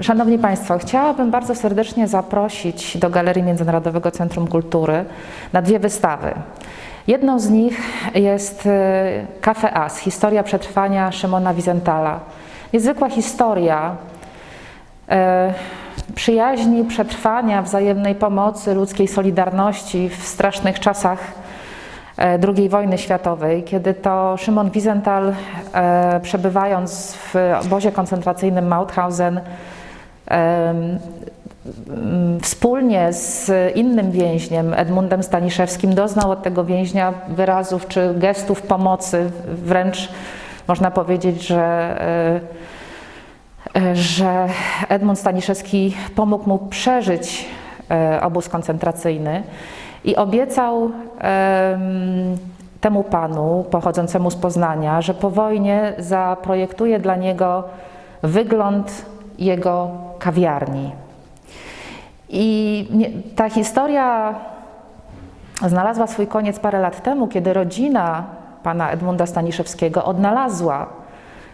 Szanowni Państwo, chciałabym bardzo serdecznie zaprosić do Galerii Międzynarodowego Centrum Kultury na dwie wystawy. Jedną z nich jest e, Cafe As, historia przetrwania Szymona Wizentala. Niezwykła historia e, przyjaźni, przetrwania, wzajemnej pomocy, ludzkiej solidarności w strasznych czasach II wojny światowej, kiedy to Szymon Wiesenthal, e, przebywając w obozie koncentracyjnym Mauthausen, wspólnie z innym więźniem, Edmundem Staniszewskim, doznał od tego więźnia wyrazów czy gestów pomocy, wręcz można powiedzieć, że, e, e, że Edmund Staniszewski pomógł mu przeżyć e, obóz koncentracyjny i obiecał em, temu panu pochodzącemu z Poznania, że po wojnie zaprojektuje dla niego wygląd jego kawiarni. I ta historia znalazła swój koniec parę lat temu, kiedy rodzina pana Edmunda Staniszewskiego odnalazła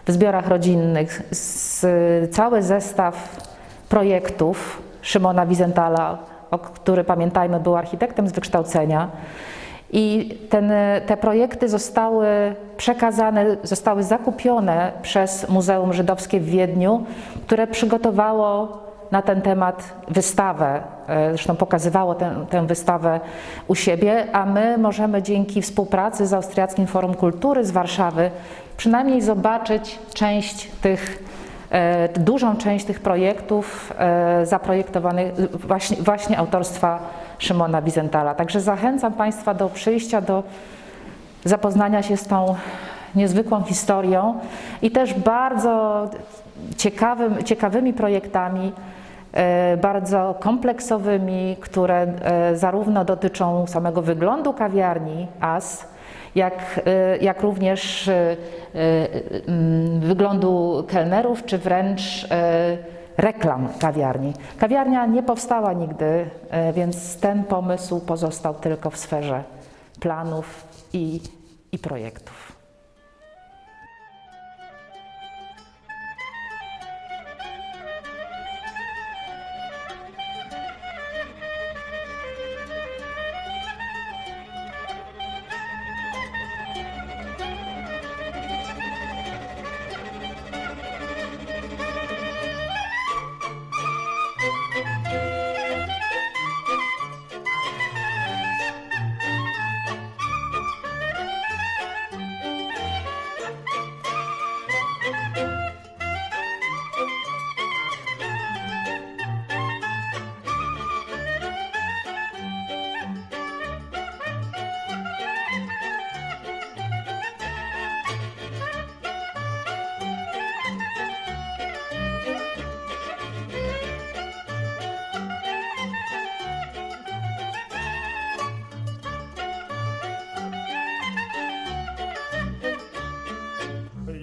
w zbiorach rodzinnych cały zestaw projektów Szymona Wizentala, który pamiętajmy był architektem z wykształcenia. I ten, te projekty zostały przekazane, zostały zakupione przez Muzeum Żydowskie w Wiedniu, które przygotowało na ten temat wystawę. E, Zresztą pokazywało tę, tę wystawę u siebie, a my możemy dzięki współpracy z Austriackim Forum Kultury z Warszawy przynajmniej zobaczyć część tych, dużą część tych projektów e, zaprojektowanych właśnie, właśnie autorstwa Szymona Wizentala. Także zachęcam Państwa do przyjścia, do zapoznania się z tą niezwykłą historią i też bardzo ciekawym, ciekawymi projektami, e, bardzo kompleksowymi, które e, zarówno dotyczą samego wyglądu kawiarni AS, jak, e, jak również e, e, mm, wyglądu kelnerów, czy wręcz reklam kawiarni. Kawiarnia nie powstała nigdy, więc ten pomysł pozostał tylko w sferze planów i, i projektów.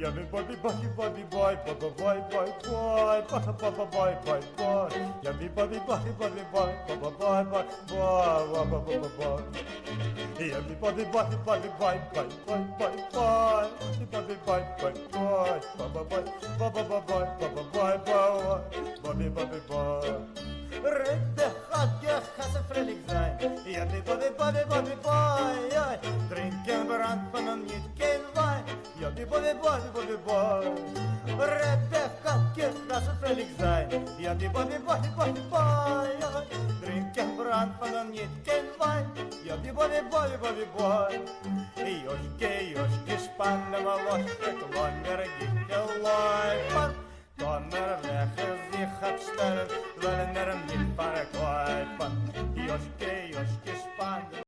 Yummy body body body boy, baba boy boy boy, baba baba boy boy boy. Yummy body body body boy, baba boy boy boy, baba baba boy. Yummy body body body boy, boy boy boy boy, body body boy boy boy, baba boy, baba boy boy, baba boy boy, body body boy. Ridder gaat je gassen vriendelijk zijn. Yummy body body body boy, drink en brand. Bobby, Bobby, Bobby, Bobby, Bob. Rebecca kissed us a Felix sein. Yummy, Bobby, Bobby, Bobby, Boy. Drink and run for the neat can wine. Yummy, Bobby, Bobby, Bobby, Boy.